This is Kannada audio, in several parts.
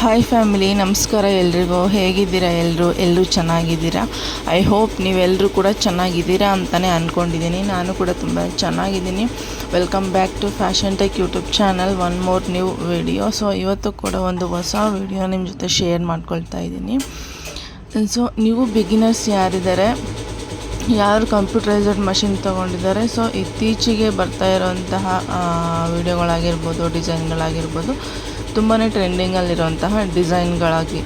ಹಾಯ್ ಫ್ಯಾಮಿಲಿ ನಮಸ್ಕಾರ ಎಲ್ರಿಗೂ. ಹೇಗಿದ್ದೀರಾ ಎಲ್ಲರೂ ಎಲ್ಲರೂ ಚೆನ್ನಾಗಿದ್ದೀರಾ? ಐ ಹೋಪ್ ನೀವೆಲ್ಲರೂ ಕೂಡ ಚೆನ್ನಾಗಿದ್ದೀರಾ ಅಂತಲೇ ಅಂದ್ಕೊಂಡಿದ್ದೀನಿ ನಾನು ಕೂಡ ತುಂಬ ಚೆನ್ನಾಗಿದ್ದೀನಿ. Welcome back to fashion tech YouTube channel one more new video so ಇವತ್ತು ಕೂಡ ಒಂದು ಹೊಸ ವಿಡಿಯೋ ನಿಮ್ಮ ಜೊತೆ ಶೇರ್ ಮಾಡ್ಕೊಳ್ತಾ ಇದ್ದೀನಿ. ಸೊ ನೀವು ಬಿಗಿನರ್ಸ್ ಯಾರಿದ್ದಾರೆ? ಯಾರು ಕಂಪ್ಯೂಟರೈಸ್ಡ್ ಮಷಿನ್ ತೊಗೊಂಡಿದ್ದಾರೆ? ಸೊ ಇತ್ತೀಚೆಗೆ ಬರ್ತಾ ಇರೋಂತಹ ವಿಡಿಯೋಗಳಾಗಿರ್ಬೋದು ಡಿಸೈನ್ಗಳಾಗಿರ್ಬೋದು ತುಂಬಾ ಟ್ರೆಂಡಿಂಗಲ್ಲಿರುವಂತಹ ಡಿಸೈನ್ಗಳಾಗಿ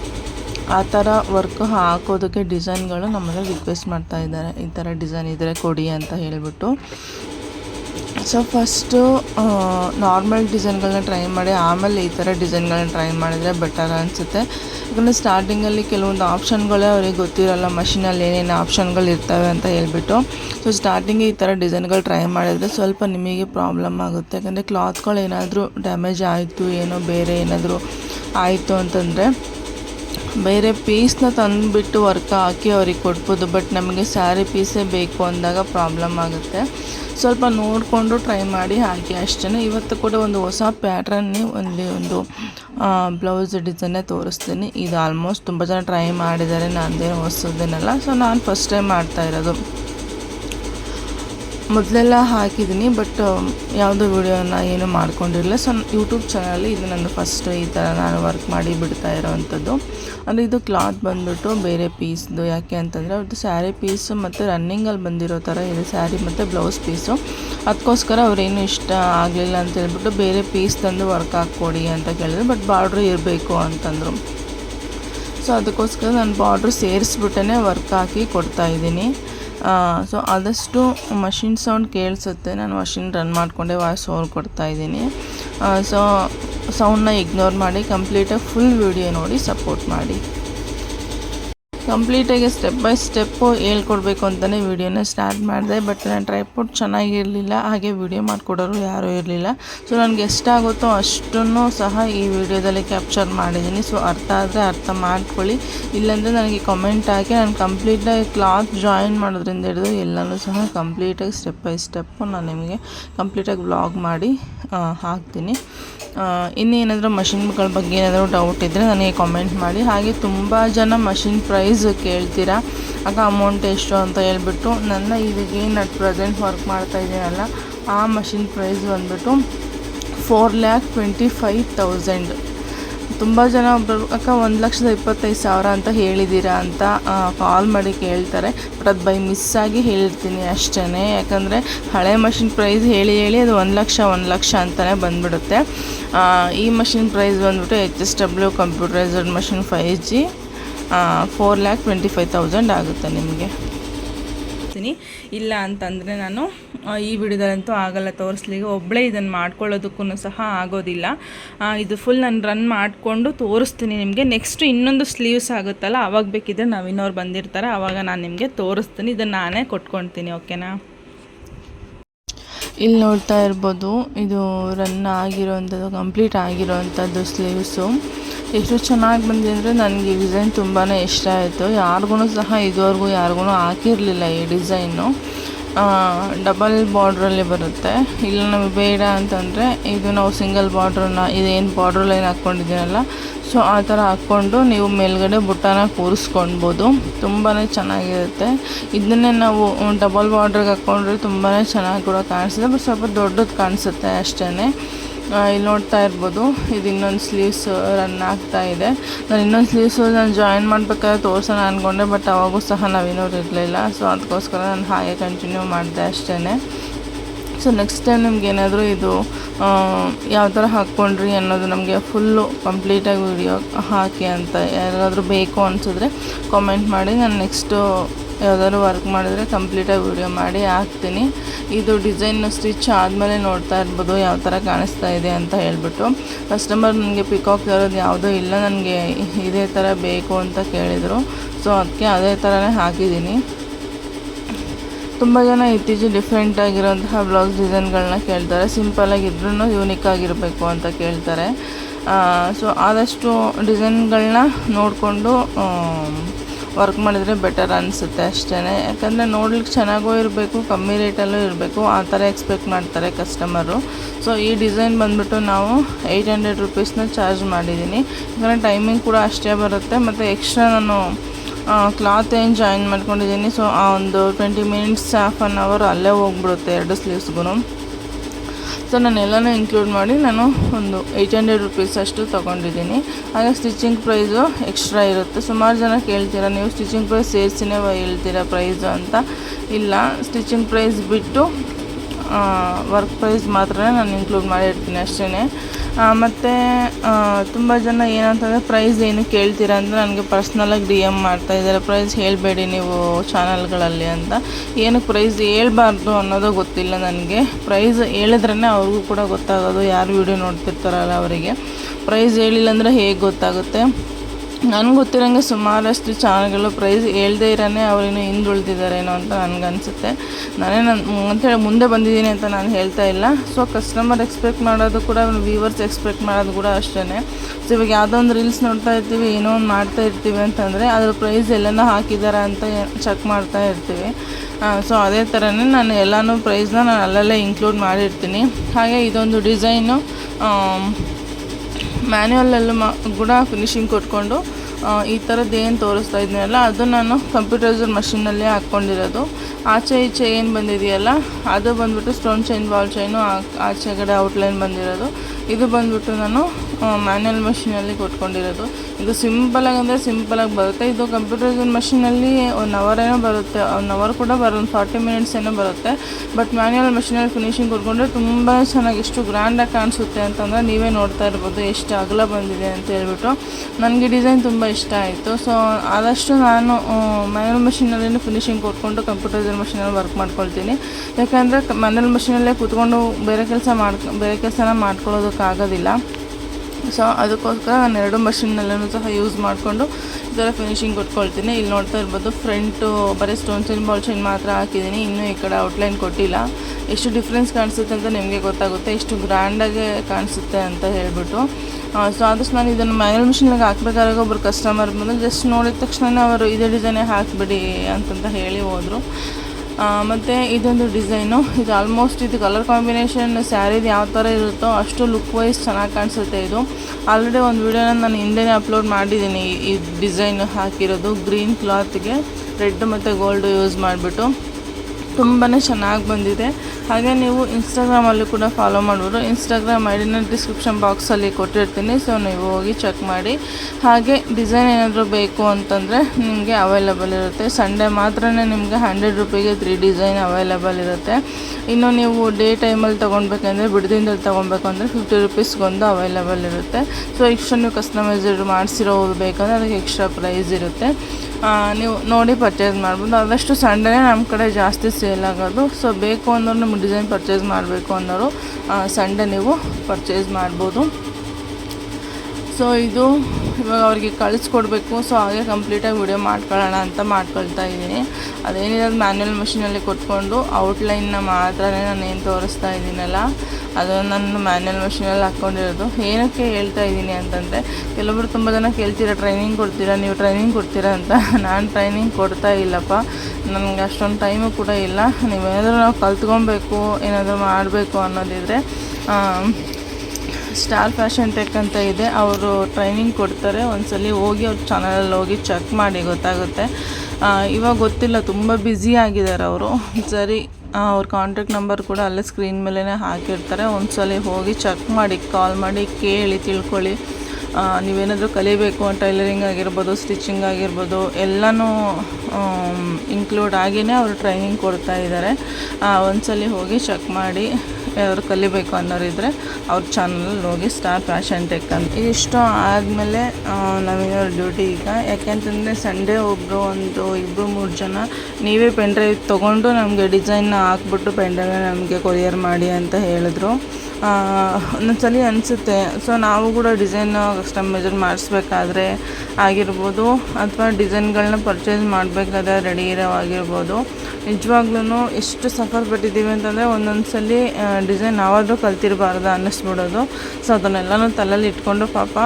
ಆ ಥರ ವರ್ಕ್ ಹಾಕೋದಕ್ಕೆ ಡಿಸೈನ್ಗಳು ನಮ್ಮಲ್ಲಿ ರಿಕ್ವೆಸ್ಟ್ ಮಾಡ್ತಾ ಇದ್ದಾರೆ. ಈ ಥರ ಡಿಸೈನ್ ಇದ್ದರೆ ಕೊಡಿ ಅಂತ ಹೇಳಿಬಿಟ್ಟು. ಸೊ ಫಸ್ಟು ನಾರ್ಮಲ್ ಡಿಸೈನ್ಗಳನ್ನ ಟ್ರೈ ಮಾಡಿ, ಆಮೇಲೆ ಈ ಥರ ಡಿಸೈನ್ಗಳನ್ನ ಟ್ರೈ ಮಾಡಿದರೆ ಬೆಟರ್ ಅನಿಸುತ್ತೆ. ಯಾಕಂದರೆ ಸ್ಟಾರ್ಟಿಂಗಲ್ಲಿ ಕೆಲವೊಂದು ಆಪ್ಷನ್ಗಳೇ ಅವ್ರಿಗೆ ಗೊತ್ತಿರೋಲ್ಲ ಮಷಿನಲ್ಲಿ ಏನೇನು ಆಪ್ಷನ್ಗಳು ಇರ್ತವೆ ಅಂತ ಹೇಳ್ಬಿಟ್ಟು. ಸೊ ಸ್ಟಾರ್ಟಿಂಗ್ ಈ ಥರ ಡಿಸೈನ್ಗಳು ಟ್ರೈ ಮಾಡಿದರೆ ಸ್ವಲ್ಪ ನಿಮಗೆ ಪ್ರಾಬ್ಲಮ್ ಆಗುತ್ತೆ. ಯಾಕಂದರೆ ಕ್ಲಾತ್ಗಳು ಏನಾದರೂ ಡ್ಯಾಮೇಜ್ ಆಯಿತು, ಏನೋ ಬೇರೆ ಏನಾದರೂ ಆಯಿತು ಅಂತಂದರೆ, ಬೇರೆ ಪೀಸ್ನ ತಂದುಬಿಟ್ಟು ವರ್ಕ್ ಹಾಕಿ ಅವ್ರಿಗೆ ಕೊಡ್ಬೋದು ಬಟ್ ನಮಗೆ ಸ್ಯಾರಿ ಪೀಸೇ ಬೇಕು ಅಂದಾಗ ಪ್ರಾಬ್ಲಮ್ ಆಗುತ್ತೆ. ಸ್ವಲ್ಪ ನೋಡಿಕೊಂಡು ಟ್ರೈ ಮಾಡಿ ಹಾಕಿ ಅಷ್ಟೇ ಇವತ್ತು ಕೂಡ ಒಂದು ಹೊಸ ಪ್ಯಾಟ್ರನ್ನೇ ಒಂದು ಒಂದು ಬ್ಲೌಸ್ ಡಿಸೈನೇ ತೋರಿಸ್ತೀನಿ. ಇದು ಆಲ್ಮೋಸ್ಟ್ ತುಂಬ ಜನ ಟ್ರೈ ಮಾಡಿದ್ದಾರೆ, ನಾನದೇನು ಹೊಸದೇನಲ್ಲ. ಸೊ ನಾನು ಫಸ್ಟ್ ಟೈಮ್ ಮಾಡ್ತಾ ಇರೋದು. ಮೊದಲೆಲ್ಲ ಹಾಕಿದ್ದೀನಿ, ಬಟ್ ಯಾವುದೋ ವಿಡಿಯೋನ ಏನು ಮಾಡ್ಕೊಂಡಿರಲಿಲ್ಲ. ಸೊ ಯೂಟ್ಯೂಬ್ ಚಾನಲ್ಲಿ ಇದು ನನ್ನ ಫಸ್ಟ್ ಈ ಥರ ನಾನು ವರ್ಕ್ ಮಾಡಿ ಬಿಡ್ತಾ ಇರೋವಂಥದ್ದು. ಅಂದರೆ ಇದು ಕ್ಲಾತ್ ಬಂದುಬಿಟ್ಟು ಬೇರೆ ಪೀಸ್ದು ಯಾಕೆ ಅಂತಂದರೆ ಅವ್ರದ್ದು ಸ್ಯಾರಿ ಪೀಸು ಮತ್ತು ರನ್ನಿಂಗಲ್ಲಿ ಬಂದಿರೋ ಥರ ಇದೆ. ಸ್ಯಾರಿ ಮತ್ತು ಬ್ಲೌಸ್ ಪೀಸು ಅದಕ್ಕೋಸ್ಕರ ಅವ್ರೇನು ಇಷ್ಟ ಆಗಲಿಲ್ಲ ಅಂತ ಹೇಳ್ಬಿಟ್ಟು ಬೇರೆ ಪೀಸ್ ತಂದು ವರ್ಕ್ ಹಾಕ್ಕೊಡಿ ಅಂತ ಕೇಳಿದ್ರು ಬಟ್ ಬಾರ್ಡ್ರ್ ಇರಬೇಕು ಅಂತಂದರು. ಸೊ ಅದಕ್ಕೋಸ್ಕರ ನಾನು ಬಾರ್ಡ್ರ್ ಸೇರಿಸ್ಬಿಟ್ಟೇ ವರ್ಕ್ ಹಾಕಿ ಕೊಡ್ತಾಯಿದ್ದೀನಿ ಸೊ ಆದಷ್ಟು ಮಷಿನ್ ಸೌಂಡ್ ಕೇಳಿಸುತ್ತೆ. ನಾನು ಮಷಿನ್ ರನ್ ಮಾಡಿಕೊಂಡೆ ವಾಯ್ಸ್ ಓವರ್ ಕೊಡ್ತಾ ಇದ್ದೀನಿ. ಸೊ ಸೌಂಡನ್ನ ಇಗ್ನೋರ್ ಮಾಡಿ ಕಂಪ್ಲೀಟಾಗಿ ಫುಲ್ ವಿಡಿಯೋ ನೋಡಿ ಸಪೋರ್ಟ್ ಮಾಡಿ. ಕಂಪ್ಲೀಟಾಗಿ ಸ್ಟೆಪ್ ಬೈ ಸ್ಟೆಪ್ಪು ಹೇಳ್ಕೊಡ್ಬೇಕು ಅಂತಲೇ ವೀಡಿಯೋನ ಸ್ಟಾರ್ಟ್ ಮಾಡಿದೆ. ಬಟ್ ನಾನು ಟ್ರೈಪೋಟ್ ಚೆನ್ನಾಗಿರಲಿಲ್ಲ. ಹಾಗೆ ವೀಡಿಯೋ ಮಾಡಿಕೊಡೋರು ಯಾರೂ ಇರಲಿಲ್ಲ. ಸೊ ನನಗೆ ಎಷ್ಟಾಗುತ್ತೋ ಅಷ್ಟನ್ನು ಸಹ ಈ ವಿಡಿಯೋದಲ್ಲಿ ಕ್ಯಾಪ್ಚರ್ ಮಾಡಿದ್ದೀನಿ. ಸೊ ಅರ್ಥ ಆದರೆ ಅರ್ಥ ಮಾಡ್ಕೊಳ್ಳಿ. ಇಲ್ಲಾಂದರೆ ನನಗೆ ಕಮೆಂಟ್ ಹಾಕಿ ನಾನು ಕಂಪ್ಲೀಟಾಗಿ ಕ್ಲಾತ್ ಜಾಯಿನ್ ಮಾಡೋದ್ರಿಂದ ಹಿಡಿದು ಎಲ್ಲನೂ ಸಹ ಕಂಪ್ಲೀಟಾಗಿ ಸ್ಟೆಪ್ ಬೈ ಸ್ಟೆಪ್ಪು ನಾನು ನಿಮಗೆ ಕಂಪ್ಲೀಟಾಗಿ ವ್ಲಾಗ್ ಮಾಡಿ ಹಾಕ್ತೀನಿ. ಇನ್ನೇನಾದರೂ ಮಷಿನ್ಗಳ ಬಗ್ಗೆ ಏನಾದರೂ ಡೌಟ್ ಇದ್ದರೆ ನನಗೆ ಕಾಮೆಂಟ್ ಮಾಡಿ. ಹಾಗೆ ತುಂಬ ಜನ ಮಷಿನ್ ಪ್ರೈಸ್ ಕೇಳ್ತೀರಾ? ಆಗ ಅಮೌಂಟ್ ಎಷ್ಟು ಅಂತ ಹೇಳ್ಬಿಟ್ಟು ನನ್ನ ಏನು ಅಟ್ ಪ್ರೆಸೆಂಟ್ ವರ್ಕ್ ಮಾಡ್ತಾ ಇದ್ದೀನಲ್ಲ ಆ ಮಷಿನ್ ಪ್ರೈಸ್ ಬಂದುಬಿಟ್ಟು four lakh twenty five thousand ತುಂಬ ಜನ ಒಬ್ಬರು ಅಕ್ಕ ಒಂದು ಲಕ್ಷದ ಇಪ್ಪತ್ತೈದು ಸಾವಿರ ಅಂತ ಹೇಳಿದ್ದೀರಾ ಅಂತ ಕಾಲ್ ಮಾಡಿ ಕೇಳ್ತಾರೆ. ಬಟ್ ಅದು ಬೈ ಆಗಿ ಹೇಳಿರ್ತೀನಿ ಅಷ್ಟೇ ಯಾಕಂದರೆ ಹಳೆ ಮಷಿನ್ ಪ್ರೈಸ್ ಹೇಳಿ ಹೇಳಿ ಅದು ಒಂದು ಲಕ್ಷ ಒಂದು ಲಕ್ಷ ಅಂತಲೇ ಬಂದುಬಿಡುತ್ತೆ. ಈ ಮಷಿನ್ ಪ್ರೈಸ್ ಬಂದ್ಬಿಟ್ಟು H S W computerised machine five G four lakh twenty five thousand ಆಗುತ್ತೆ ನಿಮಗೆ. ಇಲ್ಲ ಅಂತಂದರೆ ನಾನು ಈ ವಿಡಿಯೋದಲ್ಲಂತೂ ಆಗಲ್ಲ ತೋರಿಸ್ಲಿಕ್ಕೆ ಒಬ್ಬಳೇ ಇದನ್ನು ಮಾಡ್ಕೊಳ್ಳೋದಕ್ಕೂ ಸಹ ಆಗೋದಿಲ್ಲ. ಇದು ಫುಲ್ ನಾನು ರನ್ ಮಾಡಿಕೊಂಡು ತೋರಿಸ್ತೀನಿ ನಿಮಗೆ. ನೆಕ್ಸ್ಟ್ ಇನ್ನೊಂದು ಸ್ಲೀವ್ಸ್ ಆಗುತ್ತಲ್ಲ ಅವಾಗ ಬೇಕಿದ್ರೆ ನಾವು ಇನ್ನೋರು ಬಂದಿರ್ತಾರೆ ಆವಾಗ ನಾನು ನಿಮಗೆ ತೋರಿಸ್ತೀನಿ ಇದನ್ನು ನಾನೇ ಕೊಟ್ಕೊಳ್ತೀನಿ ಓಕೆನಾ ಇಲ್ಲಿ ನೋಡ್ತಾ ಇರ್ಬೋದು ಇದು ರನ್ ಆಗಿರೋವಂಥದ್ದು ಕಂಪ್ಲೀಟ್ ಆಗಿರೋವಂಥದ್ದು ಸ್ಲೀವ್ಸು ಎಷ್ಟು ಚೆನ್ನಾಗಿ ಬಂದಿದೆ ಅಂದರೆ ನನಗೆ ಈ ಡಿಸೈನ್ ತುಂಬಾ ಇಷ್ಟ ಆಯಿತು. ಯಾರಿಗೂ ಸಹ ಇದುವರೆಗೂ ಯಾರಿಗೂ ಹಾಕಿರಲಿಲ್ಲ ಈ ಡಿಸೈನು ಡಬಲ್ ಬಾರ್ಡ್ರಲ್ಲಿ ಬರುತ್ತೆ. ಇಲ್ಲ, ನಮಗೆ ಬೇಡ ಅಂತಂದರೆ ಇದು ನಾವು ಸಿಂಗಲ್ ಬಾರ್ಡ್ರನ್ನ ಇದೇನು ಬಾರ್ಡ್ರ್ ಲೈನ್ ಹಾಕ್ಕೊಂಡಿದ್ದೀನಲ್ಲ, ಸೊ ಆ ಥರ ಹಾಕ್ಕೊಂಡು ನೀವು ಮೇಲ್ಗಡೆ ಬುಟ್ಟನ ಕೂರಿಸ್ಕೊಳ್ಬೋದು. ತುಂಬಾ ಚೆನ್ನಾಗಿರುತ್ತೆ. ಇದನ್ನೇ ನಾವು ಡಬಲ್ ಬಾರ್ಡ್ರಿಗೆ ಹಾಕ್ಕೊಂಡ್ರೆ ತುಂಬಾ ಚೆನ್ನಾಗಿ ಕೂಡ ಕಾಣಿಸುತ್ತೆ. ಬಟ್ ಸ್ವಲ್ಪ ದೊಡ್ಡದು ಕಾಣಿಸುತ್ತೆ ಅಷ್ಟೇ ಇಲ್ಲಿ ನೋಡ್ತಾ ಇರ್ಬೋದು. ಇದು ಇನ್ನೊಂದು ಸ್ಲೀವ್ಸ್ ರನ್ ಆಗ್ತಾ ಇದೆ. ನಾನು ಇನ್ನೊಂದು ಸ್ಲೀವ್ಸು ನಾನು ಜಾಯಿನ್ ಮಾಡಬೇಕಾದ್ರೆ ತೋರ್ಸೋಣ ಅಂದ್ಕೊಂಡೆ ಬಟ್ ಅವಾಗೂ ಸಹ ನಾವೇನೋರು ಇರಲಿಲ್ಲ. ಸೊ ಅದಕ್ಕೋಸ್ಕರ ನಾನು ಹಾಗೆ ಕಂಟಿನ್ಯೂ ಮಾಡಿದೆ ಅಷ್ಟೇ ಸೊ ನೆಕ್ಸ್ಟ್ ಟೈಮ್ ನಿಮ್ಗೆ ಏನಾದರೂ ಇದು ಯಾವ ಥರ ಹಾಕ್ಕೊಂಡ್ರಿ ಅನ್ನೋದು ನಮಗೆ ಫುಲ್ಲು ಕಂಪ್ಲೀಟಾಗಿ ವಿಡಿಯೋ ಹಾಕಿ ಅಂತ ಯಾರಾದರೂ ಬೇಕು ಅನಿಸಿದ್ರೆ ಕಾಮೆಂಟ್ ಮಾಡಿ. ನಾನು ನೆಕ್ಸ್ಟು ಯಾವ್ದಾದ್ರು ವರ್ಕ್ ಮಾಡಿದ್ರೆ ಕಂಪ್ಲೀಟಾಗಿ ವಿಡಿಯೋ ಮಾಡಿ ಹಾಕ್ತೀನಿ. ಇದು ಡಿಸೈನ್ ಸ್ಟಿಚ್ ಆದಮೇಲೆ ನೋಡ್ತಾ ಇರ್ಬೋದು ಯಾವ ಥರ ಕಾಣಿಸ್ತಾ ಇದೆ ಅಂತ ಹೇಳ್ಬಿಟ್ಟು. ಕಸ್ಟಮರ್ ನನಗೆ ಪಿಕಾಕ್ ಇರೋದು ಯಾವುದೂ ಇಲ್ಲ, ನನಗೆ ಇದೇ ಥರ ಬೇಕು ಅಂತ ಕೇಳಿದರು. ಸೊ ಅದಕ್ಕೆ ಅದೇ ಥರನೇ ಹಾಕಿದ್ದೀನಿ. ತುಂಬ ಜನ ಇತ್ತೀಚೆಗೆ ಡಿಫ್ರೆಂಟ್ ಆಗಿರೋಂತಹ ಬ್ಲೌಸ್ ಡಿಸೈನ್ಗಳನ್ನ ಕೇಳ್ತಾರೆ. ಸಿಂಪಲಾಗಿದ್ರೂ ಯೂನಿಕ್ ಆಗಿರಬೇಕು ಅಂತ ಕೇಳ್ತಾರೆ. ಸೊ ಆದಷ್ಟು ಡಿಸೈನ್ಗಳನ್ನ ನೋಡಿಕೊಂಡು ವರ್ಕ್ ಮಾಡಿದರೆ ಬೆಟರ್ ಅನಿಸುತ್ತೆ ಅಷ್ಟೇ ಯಾಕಂದರೆ ನೋಡ್ಲಿಕ್ಕೆ ಚೆನ್ನಾಗೂ ಇರಬೇಕು, ಕಮ್ಮಿ ರೇಟಲ್ಲೂ ಇರಬೇಕು, ಆ ಥರ ಎಕ್ಸ್ಪೆಕ್ಟ್ ಮಾಡ್ತಾರೆ ಕಸ್ಟಮರು. ಸೊ, ಈ ಡಿಸೈನ್ ಬಂದುಬಿಟ್ಟು ನಾವು ಏಯ್ಟ್ ಹಂಡ್ರೆಡ್ ರುಪೀಸ್ನ ಚಾರ್ಜ್ ಮಾಡಿದ್ದೀನಿ. ಯಾಕಂದರೆ ಟೈಮಿಂಗ್ ಕೂಡ ಅಷ್ಟೇ ಬರುತ್ತೆ. ಮತ್ತು ಎಕ್ಸ್ಟ್ರಾ ನಾನು ಕ್ಲಾತ್ ಏನು ಜಾಯಿನ್ ಮಾಡ್ಕೊಂಡಿದ್ದೀನಿ. ಸೊ, ಆ ಒಂದು twenty minutes, half an hour ಅಲ್ಲೇ ಹೋಗ್ಬಿಡುತ್ತೆ ಎರಡು ಸ್ಲೀವ್ಸ್ಗೂ ಸೊ, ನಾನು ಎಲ್ಲನೂ ಇನ್ಕ್ಲೂಡ್ ಮಾಡಿ ನಾನು ಒಂದು ಏಯ್ಟ್ ಹಂಡ್ರೆಡ್ ರುಪೀಸ್ ಅಷ್ಟು ತೊಗೊಂಡಿದ್ದೀನಿ. ಹಾಗೆ ಸ್ಟಿಚಿಂಗ್ ಪ್ರೈಸು ಎಕ್ಸ್ಟ್ರಾ ಇರುತ್ತೆ. ಸುಮಾರು ಜನ ಕೇಳ್ತೀರಾ, ನೀವು ಸ್ಟಿಚಿಂಗ್ ಪ್ರೈಸ್ ಸೇರಿಸಿನೇ ಹೇಳ್ತೀರಾ ಪ್ರೈಸು ಅಂತ? ಇಲ್ಲ ಸ್ಟಿಚಿಂಗ್ ಪ್ರೈಸ್ ಬಿಟ್ಟು ವರ್ಕ್ ಪ್ರೈಸ್ ಮಾತ್ರ ನಾನು ಇನ್ಕ್ಲೂಡ್ ಮಾಡಿರ್ತೀನಿ ಅಷ್ಟೇ ಮತ್ತು ತುಂಬ ಜನ ಏನಂತಂದರೆ ಪ್ರೈಸ್ ಏನು ಕೇಳ್ತೀರ ಅಂದರೆ ನನಗೆ ಪರ್ಸ್ನಲಾಗಿ ಡಿ ಎಂ ಮಾಡ್ತಾಯಿದ್ದಾರೆ ಪ್ರೈಸ್ ಹೇಳಬೇಡಿ ನೀವು ಚಾನಲ್ಗಳಲ್ಲಿ ಅಂತ. ಏನಕ್ಕೆ ಪ್ರೈಸ್ ಹೇಳ್ಬಾರ್ದು ಅನ್ನೋದು ಗೊತ್ತಿಲ್ಲ ನನಗೆ. ಪ್ರೈಸ್ ಹೇಳಿದ್ರೇ ಅವ್ರಿಗೂ ಕೂಡ ಗೊತ್ತಾಗೋದು. ಯಾರು ವೀಡಿಯೋ ನೋಡ್ತಿರ್ತಾರಲ್ಲ ಅವರಿಗೆ. ಪ್ರೈಸ್ ಹೇಳಿಲ್ಲ ಅಂದರೆ ಹೇಗೆ ಗೊತ್ತಾಗುತ್ತೆ? ನನಗೆ ಗೊತ್ತಿರೋಂಗೆ ಸುಮಾರಷ್ಟು ಚಾನಲ್ಗಳು ಪ್ರೈಸ್ ಹೇಳ್ದೇ ಇರೋನೇ ಅವರಿನ್ನು ಹಿಂದುಳಿದಿದ್ದಾರೇನೋ ಅಂತ ನನಗನ್ಸುತ್ತೆ. ನಾನೇ ನಾನು ಅಂತೇಳಿ ಮುಂದೆ ಬಂದಿದ್ದೀನಿ ಅಂತ ನಾನು ಹೇಳ್ತಾ ಇಲ್ಲ. ಸೊ ಕಸ್ಟಮರ್ ಎಕ್ಸ್ಪೆಕ್ಟ್ ಮಾಡೋದು ಕೂಡ ವ್ಯೂವರ್ಸ್ ಎಕ್ಸ್ಪೆಕ್ಟ್ ಮಾಡೋದು ಕೂಡ ಅಷ್ಟೇ ಸೊ ಇವಾಗ ಯಾವುದೋ ಒಂದು ರೀಲ್ಸ್ ನೋಡ್ತಾ ಇರ್ತೀವಿ, ಏನೋ ಒಂದು ಮಾಡ್ತಾ ಇರ್ತೀವಿ ಅಂತಂದರೆ ಅದ್ರ ಪ್ರೈಸ್ ಎಲ್ಲೆಲ್ಲ ಹಾಕಿದ್ದಾರೆ ಅಂತ ಚೆಕ್ ಮಾಡ್ತಾ ಇರ್ತೀವಿ. ಸೊ ಅದೇ ಥರನೇ ನಾನು ಎಲ್ಲನೂ ಪ್ರೈಸ್ನ ನಾನು ಅಲ್ಲಲ್ಲೇ ಇನ್ಕ್ಲೂಡ್ ಮಾಡಿರ್ತೀನಿ. ಹಾಗೆ ಇದೊಂದು ಡಿಸೈನು ಮ್ಯಾನ್ಯುವಲಲ್ಲೂ ಮಾ, ಕೂಡ ಫಿನಿಶಿಂಗ್ ಕೊಟ್ಕೊಂಡು ಈ ಥರದ್ದು ಏನು ತೋರಿಸ್ತಾ ಇದ್ದೀನಲ್ಲ ಅದು ನಾನು ಕಂಪ್ಯೂಟರೈಸರ್ ಮಷಿನಲ್ಲೇ ಹಾಕ್ಕೊಂಡಿರೋದು ಆಚೆ ಈಚೆ ಏನು ಬಂದಿದೆಯಲ್ಲ, ಅದು ಬಂದುಬಿಟ್ಟು ಸ್ಟೋನ್ ಚೈನ್ ಬಾಲ್ ಚೈನು ಆಚೆ ಕಡೆ ಔಟ್ಲೈನ್ ಬಂದಿರೋದು. ಇದು ಬಂದುಬಿಟ್ಟು ನಾನು ಮ್ಯಾನ್ಯಲ್ ಮಷಿನಲ್ಲಿ ಕೊಟ್ಕೊಂಡಿರೋದು. ಇದು ಸಿಂಪಲಾಗಿ ಅಂದರೆ ಸಿಂಪಲಾಗಿ ಬರುತ್ತೆ. ಇದು ಕಂಪ್ಯೂಟರೈಸರ್ ಮಷಿನಲ್ಲಿ ಒನ್ ಅವರ್ ಏನೋ ಬರುತ್ತೆ ಒನ್ ಅವರ್ ಕೂಡ ಬರೋ, ಒಂದು ಫಾರ್ಟಿ ಮಿನಿಟ್ಸ್ ಏನೋ ಬರುತ್ತೆ. ಬಟ್ ಮ್ಯಾನ್ಯಲ್ ಮಷಿನಲ್ಲಿ ಫಿನಿಷಿಂಗ್ ಕೊಟ್ಕೊಂಡ್ರೆ ತುಂಬ ಚೆನ್ನಾಗಿ ಎಷ್ಟು ಗ್ರ್ಯಾಂಡಾಗಿ ಕಾಣಿಸುತ್ತೆ ಅಂತಂದರೆ ನೀವೇ ನೋಡ್ತಾ ಇರ್ಬೋದು, ಎಷ್ಟು ಅಗಲ ಬಂದಿದೆ ಅಂತ ಹೇಳ್ಬಿಟ್ಟು. ನನಗೆ ಡಿಸೈನ್ ತುಂಬ ಇಷ್ಟ ಆಯಿತು. ಸೊ ಆದಷ್ಟು ನಾನು ಮ್ಯಾನ್ಯಲ್ ಮಷಿನಲ್ಲಿ ಫಿನಿಶಿಂಗ್ ಕೊಟ್ಕೊಂಡು ಮಷಿನ್ ಮಷಿನಲ್ಲಿ ವರ್ಕ್ ಮಾಡ್ಕೊಳ್ತೀನಿ. ಯಾಕಂದರೆ ಮ್ಯಾನ್ಯಲ್ ಮಷಿನಲ್ಲೇ ಕೂತ್ಕೊಂಡು ಬೇರೆ ಕೆಲಸ ಮಾಡ್ಕೊ, ಬೇರೆ ಕೆಲಸನ ಮಾಡ್ಕೊಳ್ಳೋದಕ್ಕಾಗೋದಿಲ್ಲ. ಸೊ ಅದಕ್ಕೋಸ್ಕರ ನಾನು ಎರಡು ಮಷಿನ್ನಲ್ಲೂ ಸಹ ಯೂಸ್ ಮಾಡಿಕೊಂಡು ಈ ಥರ ಫಿನಿಶಿಂಗ್ ಕೊಟ್ಕೊಳ್ತೀನಿ. ಇಲ್ಲಿ ನೋಡ್ತಾ ಇರ್ಬೋದು ಫ್ರಂಟು ಬರೀ ಸ್ಟೋನ್ ಚೈನ್ ಬಾಲ್ ಚೈನ್ ಮಾತ್ರ ಹಾಕಿದ್ದೀನಿ. ಇನ್ನೂ ಈ ಕಡೆ ಔಟ್ಲೈನ್ ಕೊಟ್ಟಿಲ್ಲ. ಎಷ್ಟು ಡಿಫ್ರೆನ್ಸ್ ಕಾಣಿಸುತ್ತೆ ಅಂತ ನಿಮಗೆ ಗೊತ್ತಾಗುತ್ತೆ. ಎಷ್ಟು ಗ್ರ್ಯಾಂಡಾಗಿ ಕಾಣಿಸುತ್ತೆ ಅಂತ ಹೇಳಿಬಿಟ್ಟು. ಸೊ ಆದಷ್ಟು ನಾನು ಇದನ್ನು ಮ್ಯಾನ್ಯಲ್ ಮಿಷಿನ್ಗೆ ಹಾಕ್ಬೇಕಾದ್ರೆ ಒಬ್ಬರು ಕಸ್ಟಮರ್ ಬಂದು ಜಸ್ಟ್ ನೋಡಿದ ತಕ್ಷಣ ಅವರು ಇದೇ ಡಿಸೈನೇ ಹಾಕಿಬಿಡಿ ಅಂತಂತ ಹೇಳಿ ಹೋದರು. ಮತ್ತು ಇದೊಂದು ಡಿಸೈನು. ಇದು ಆಲ್ಮೋಸ್ಟ್ ಇದು ಕಲರ್ ಕಾಂಬಿನೇಷನ್ ಸ್ಯಾರಿದು ಯಾವ ಥರ ಇರುತ್ತೋ ಅಷ್ಟು ಲುಕ್ ವೈಸ್ ಚೆನ್ನಾಗಿ ಕಾಣಿಸುತ್ತೆ ಇದು. ಆಲ್ರೆಡಿ ಒಂದು ವಿಡಿಯೋನ ನಾನು ಹಿಂದೆನೇ ಅಪ್ಲೋಡ್ ಮಾಡಿದ್ದೀನಿ ಈ ಡಿಸೈನ್ ಹಾಕಿರೋದು. ಗ್ರೀನ್ ಕ್ಲಾತ್ಗೆ ರೆಡ್ ಮತ್ತು ಗೋಲ್ಡ್ ಯೂಸ್ ಮಾಡಿಬಿಟ್ಟು. ತುಂಬಾ ಚೆನ್ನಾಗಿ ಬಂದಿದೆ. ಹಾಗೆ ನೀವು ಇನ್ಸ್ಟಾಗ್ರಾಮಲ್ಲೂ ಕೂಡ ಫಾಲೋ ಮಾಡ್ಬೋದು. ಇನ್ಸ್ಟಾಗ್ರಾಮ್ ಐಡಿನ ಡಿಸ್ಕ್ರಿಪ್ಷನ್ ಬಾಕ್ಸಲ್ಲಿ ಕೊಟ್ಟಿರ್ತೀನಿ ಸೊ ನೀವು ಹೋಗಿ ಚೆಕ್ ಮಾಡಿ. ಹಾಗೆ ಡಿಸೈನ್ ಏನಾದರೂ ಬೇಕು ಅಂತಂದರೆ ನಿಮಗೆ ಅವೈಲಬಲ್ ಇರುತ್ತೆ. ಸಂಡೇ ಮಾತ್ರ ನಿಮಗೆ ಹಂಡ್ರೆಡ್ ರುಪೀಗೆ ತ್ರೀ ಡಿಸೈನ್ ಅವೈಲಬಲ್ ಇರುತ್ತೆ. ಇನ್ನು ನೀವು ಡೇ ಟೈಮಲ್ಲಿ ತೊಗೊಳ್ಬೇಕಂದ್ರೆ ಬಿಡದಿಂದಲ್ಲಿ ತೊಗೊಬೇಕು ಅಂದರೆ ಫಿಫ್ಟಿ ರುಪೀಸ್ಗೊಂದು ಅವೈಲಬಲ್ ಇರುತ್ತೆ. ಸೊ ಎಕ್ಸ್ಟ್ರಾ ನೀವು ಕಸ್ಟಮೈಸ್ಡ್ ಮಾಡಿಸಿರೋ ಬೇಕಂದರೆ ಅದಕ್ಕೆ ಎಕ್ಸ್ಟ್ರಾ ಪ್ರೈಸ್ ಇರುತ್ತೆ. ನೀವು ನೋಡಿ ಪರ್ಚೇಸ್ ಮಾಡ್ಬೋದು. ಆದಷ್ಟು ಸಂಡೇನೇ ನಮ್ಮ ಕಡೆ ಜಾಸ್ತಿ ಸೇಲ್ ಆಗೋದು. ಸೊ ಬೇಕು ಅನ್ನೋರು ನಿಮ್ಮ ಡಿಸೈನ್ ಪರ್ಚೇಸ್ ಮಾಡಬೇಕು ಅನ್ನೋರು ಸಂಡೇ ನೀವು ಪರ್ಚೇಸ್ ಮಾಡ್ಬೋದು. ಸೊ ಇದು ಇವಾಗ ಅವ್ರಿಗೆ ಕಳಿಸ್ಕೊಡ್ಬೇಕು. ಸೊ ಹಾಗೆ ಕಂಪ್ಲೀಟಾಗಿ ವಿಡಿಯೋ ಮಾಡ್ಕೊಳ್ಳೋಣ ಅಂತ ಮಾಡ್ಕೊಳ್ತಾ ಇದ್ದೀನಿ. ಅದೇನಿದೆ, ಅದು ಮ್ಯಾನ್ಯಲ್ ಮಷಿನಲ್ಲಿ ಕೊಟ್ಕೊಂಡು ಔಟ್ಲೈನ್ನ ಮಾತ್ರನೇ ನಾನು ಏನು ತೋರಿಸ್ತಾ ಇದ್ದೀನಲ್ಲ, ಅದು ನಾನು ಮ್ಯಾನ್ಯಲ್ ಮಷಿನಲ್ಲಿ ಹಾಕ್ಕೊಂಡಿರೋದು. ಏನಕ್ಕೆ ಹೇಳ್ತಾ ಇದ್ದೀನಿ ಅಂತಂದರೆ ಕೆಲವರು ತುಂಬ ಜನ ಕೇಳ್ತೀರಾ ಟ್ರೈನಿಂಗ್ ಕೊಡ್ತೀರಾ, ನೀವು ಟ್ರೈನಿಂಗ್ ಕೊಡ್ತೀರಾ? ಅಂತ. ನಾನು ಟ್ರೈನಿಂಗ್ ಕೊಡ್ತಾ ಇಲ್ಲಪ್ಪ. ನನಗೆ ಅಷ್ಟೊಂದು ಟೈಮು ಕೂಡ ಇಲ್ಲ. ನೀವೇನಾದರೂ ನಾವು ಕಲ್ತ್ಕೊಬೇಕು, ಏನಾದರೂ ಮಾಡಬೇಕು ಅನ್ನೋದಿದ್ರೆ ಸ್ಟಾರ್ ಫ್ಯಾಷನ್ ಟೆಕ್ ಅಂತ ಇದೆ. ಅವರು ಟ್ರೈನಿಂಗ್ ಕೊಡ್ತಾರೆ. ಒಂದ್ಸಲಿ ಹೋಗಿ ಅವ್ರ ಚಾನಲಲ್ಲಿ ಹೋಗಿ ಚೆಕ್ ಮಾಡಿ ಗೊತ್ತಾಗುತ್ತೆ. ಇವಾಗ ಗೊತ್ತಿಲ್ಲ, ತುಂಬ ಬ್ಯುಸಿ ಆಗಿದ್ದಾರೆ ಅವರು. ಸರಿ ಅವ್ರ ಕಾಂಟ್ಯಾಕ್ಟ್ ನಂಬರ್ ಕೂಡ ಅಲ್ಲೇ ಸ್ಕ್ರೀನ್ ಮೇಲೇ ಹಾಕಿರ್ತಾರೆ. ಒಂದ್ಸಲಿ ಹೋಗಿ ಚೆಕ್ ಮಾಡಿ ಕಾಲ್ ಮಾಡಿ, ಕೇಳಿ, ತಿಳ್ಕೊಳ್ಳಿ. ನೀವೇನಾದರೂ ಕಲಿಬೇಕು ಟೈಲರಿಂಗ್ ಆಗಿರ್ಬೋದು ಸ್ಟಿಚಿಂಗ್ ಆಗಿರ್ಬೋದು, ಎಲ್ಲನೂ ಇನ್ಕ್ಲೂಡ್ ಆಗಿಯೇ ಅವರು ಟ್ರೈನಿಂಗ್ ಕೊಡ್ತಾ ಇದ್ದಾರೆ ಒಂದ್ಸಲಿ ಹೋಗಿ ಚೆಕ್ ಮಾಡಿ ಯಾರು ಕಲಿಬೇಕು ಅನ್ನೋರಿದ್ದರೆ ಅವ್ರ ಚಾನಲಲ್ಲಿ ಹೋಗಿ ಸ್ಟಾರ್ ಫ್ಯಾಷನ್ ಟೆಕ್ ಅಂತ. ಇಷ್ಟು ಆದಮೇಲೆ ನಮಗೆ ಡ್ಯೂಟಿ ಈಗ. ಯಾಕೆಂತಂದರೆ ಸಂಡೇ ಒಬ್ಬರು ಒಂದು ಇಬ್ಬರು ಮೂರು ಜನ, ನೀವೇ ಪೆನ್ ಡ್ರೈವ್ ತೊಗೊಂಡು ನಮಗೆ ಡಿಸೈನ್ನ ಹಾಕ್ಬಿಟ್ಟು ಪೆನ್ ಡ್ರೈವ್ನ ನಮಗೆ ಕೊರಿಯರ್ ಮಾಡಿ ಅಂತ ಹೇಳಿದ್ರು. ಒಂದೊಂದ್ಸಲಿ ಅನಿಸುತ್ತೆ. ಸೊ ನಾವು ಕೂಡ ಡಿಸೈನ್ ಕಸ್ಟಮೈಸರ್ ಮಾಡಿಸ್ಬೇಕಾದ್ರೆ ಆಗಿರ್ಬೋದು, ಅಥವಾ ಡಿಸೈನ್ಗಳನ್ನ ಪರ್ಚೇಸ್ ಮಾಡಬೇಕಾದ್ರೆ ರೆಡಿ ಇರೋ ಆಗಿರ್ಬೋದು. ನಿಜವಾಗ್ಲೂ ಎಷ್ಟು ಸಫರ್ ಪಟ್ಟಿದ್ದೀವಿ ಅಂತಂದರೆ, ಒಂದೊಂದು ಸಲ ಡಿಸೈನ್ ನಾವಾದರೂ ಕಲ್ತಿರಬಾರ್ದು ಅನ್ನಿಸ್ಬಿಡೋದು. ಸೊ ಅದನ್ನೆಲ್ಲನೂ ತಲೆಯಲ್ಲಿ ಇಟ್ಕೊಂಡು ಪಾಪ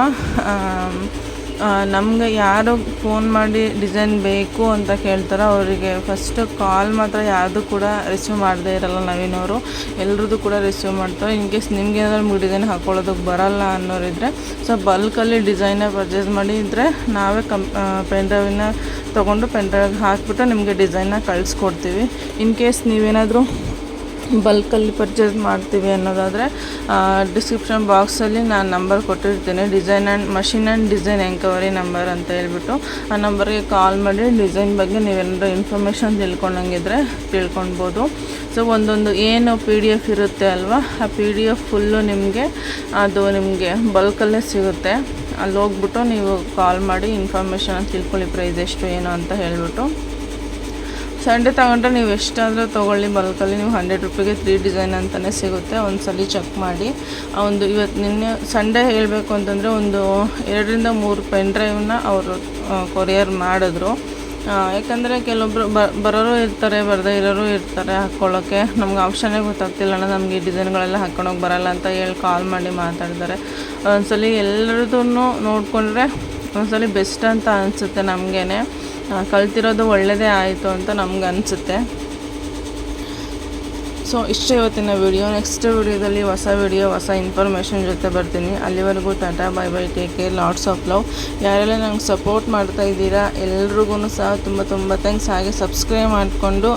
ನಮಗೆ ಯಾರು ಫೋನ್ ಮಾಡಿ ಡಿಸೈನ್ ಬೇಕು ಅಂತ ಕೇಳ್ತಾರೋ ಅವರಿಗೆ ಫಸ್ಟ್ ಕಾಲ್ ಮಾತ್ರ ಯಾರ್ದು ಕೂಡ ರಿಸೀವ್ ಮಾಡದೇ ಇರಲ್ಲ ನವೀನವರು. ಎಲ್ರದ್ದು ಕೂಡ ರಿಸೀವ್ ಮಾಡ್ತಾರೆ. ಇನ್ ಕೇಸ್ ನಿಮ್ಗೆ ಏನಾದ್ರು ನಿಮ್ಗೆ ಡಿಸೈನ್ ಹಾಕ್ಕೊಳ್ಳೋದಕ್ಕೆ ಬರಲ್ಲ ಅನ್ನೋರಿದ್ರೆ ಸೊ ಬಲ್ಕಲ್ಲಿ ಡಿಸೈನ ಪರ್ಚೇಸ್ ಮಾಡಿದರೆ ನಾವೇ ಕಂ ಪೆನ್ ಡ್ರೈವಿನ ತೊಗೊಂಡು ಪೆನ್ ಡ್ರೈವ್ ಹಾಕಿಬಿಟ್ಟು ನಿಮಗೆ ಡಿಸೈನ್ನ ಕಳಿಸ್ಕೊಡ್ತೀವಿ. ಇನ್ ಕೇಸ್ ನೀವೇನಾದರೂ ಬಲ್ಕಲ್ಲಿ ಪರ್ಚೇಸ್ ಮಾಡ್ತೀವಿ ಅನ್ನೋದಾದರೆ ಡಿಸ್ಕ್ರಿಪ್ಷನ್ ಬಾಕ್ಸಲ್ಲಿ ನಾನು ನಂಬರ್ ಕೊಟ್ಟಿರ್ತೀನಿ. Design and machine and design enquiry number ಅಂತ ಹೇಳ್ಬಿಟ್ಟು ಆ ನಂಬರ್ಗೆ ಕಾಲ್ ಮಾಡಿ ಡಿಸೈನ್ ಬಗ್ಗೆ ನೀವೇನಾದ್ರು ಇನ್ಫಾರ್ಮೇಷನ್ ತಿಳ್ಕೊಂಡಂಗಿದ್ರೆ ತಿಳ್ಕೊಳ್ಬೋದು ಸೊ ಒಂದೊಂದು ಏನು ಪಿ ಡಿ ಎಫ್ ಇರುತ್ತೆ ಅಲ್ವಾ, ಆ ಪಿ ಡಿ ಎಫ್ ಫುಲ್ಲು ನಿಮಗೆ, ಅದು ನಿಮಗೆ ಬಲ್ಕಲ್ಲೇ ಸಿಗುತ್ತೆ. ಅಲ್ಲಿ ಹೋಗ್ಬಿಟ್ಟು ನೀವು ಕಾಲ್ ಮಾಡಿ ಇನ್ಫಾರ್ಮೇಷನ್ ತಿಳ್ಕೊಳ್ಳಿ ಪ್ರೈಸ್ ಎಷ್ಟು, ಏನು ಅಂತ ಹೇಳ್ಬಿಟ್ಟು. ಸಂಡೇ ತಗೊಂಡ್ರೆ ನೀವು ಎಷ್ಟಾದರೂ ತೊಗೊಳ್ಳಿ, ಬಲ್ಕಲ್ಲಿ ನೀವು ಹಂಡ್ರೆಡ್ ರುಪಿಗೆ ತ್ರೀ ಡಿಸೈನ್ ಅಂತಲೇ ಸಿಗುತ್ತೆ. ಒಂದು ಸಲ ಚೆಕ್ ಮಾಡಿ. ಒಂದು ಇವತ್ತು ನಿನ್ನೆ ಸಂಡೇ ಹೇಳಬೇಕು ಅಂತಂದರೆ ಒಂದು ಎರಡರಿಂದ ಮೂರು ಪೆನ್ ಡ್ರೈವ್ನ ಅವರು ಕೊರಿಯರ್ ಮಾಡಿದ್ರು. ಯಾಕಂದರೆ ಕೆಲವೊಬ್ಬರು ಬರೋರು ಇರ್ತಾರೆ, ಬರದೇ ಇರೋರು ಇರ್ತಾರೆ ಹಾಕ್ಕೊಳ್ಳೋಕ್ಕೆ ನಮ್ಗೆ ಆಪ್ಷನ್ನೇ ಗೊತ್ತಾಗ್ತಿಲ್ಲ ಅಣ್ಣ, ನಮಗೆ ಈ ಡಿಸೈನ್ಗಳೆಲ್ಲ ಹಾಕ್ಕೊಂಡೋಗಿ ಬರಲ್ಲ ಅಂತ ಹೇಳಿ ಕಾಲ್ ಮಾಡಿ ಮಾತಾಡ್ತಾರೆ ಒಂದ್ಸಲಿ ಎಲ್ಲರದೂ ನೋಡಿಕೊಂಡ್ರೆ ಒಂದ್ಸಲಿ ಬೆಸ್ಟ್ ಅಂತ ಅನಿಸುತ್ತೆ ನಮಗೇನೆ. ಕಲ್ತಿರೋದು ಒಳ್ಳೆಯದೇ ಆಯಿತು ಅಂತ ನಮ್ಗೆ ಅನಿಸುತ್ತೆ. ಸೊ ಇಷ್ಟೇ ಇವತ್ತಿನ ವಿಡಿಯೋ ನೆಕ್ಸ್ಟ್ ವಿಡಿಯೋದಲ್ಲಿ ಹೊಸ ವಿಡಿಯೋ ಹೊಸ ಇನ್ಫಾರ್ಮೇಷನ್ ಜೊತೆ ಬರ್ತೀನಿ. ಅಲ್ಲಿವರೆಗೂ tata bye bye take care lots of love ಯಾರೆಲ್ಲ ನಂಗೆ ಸಪೋರ್ಟ್ ಮಾಡ್ತಾ ಇದ್ದೀರಾ ಎಲ್ರಿಗೂ ಸಹ ತುಂಬ ತುಂಬ ಥ್ಯಾಂಕ್ಸ್ ಹಾಗೆ ಸಬ್ಸ್ಕ್ರೈಬ್ ಮಾಡಿಕೊಂಡು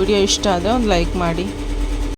ವಿಡಿಯೋ ಇಷ್ಟ ಆದರೆ ಒಂದು ಲೈಕ್ ಮಾಡಿ.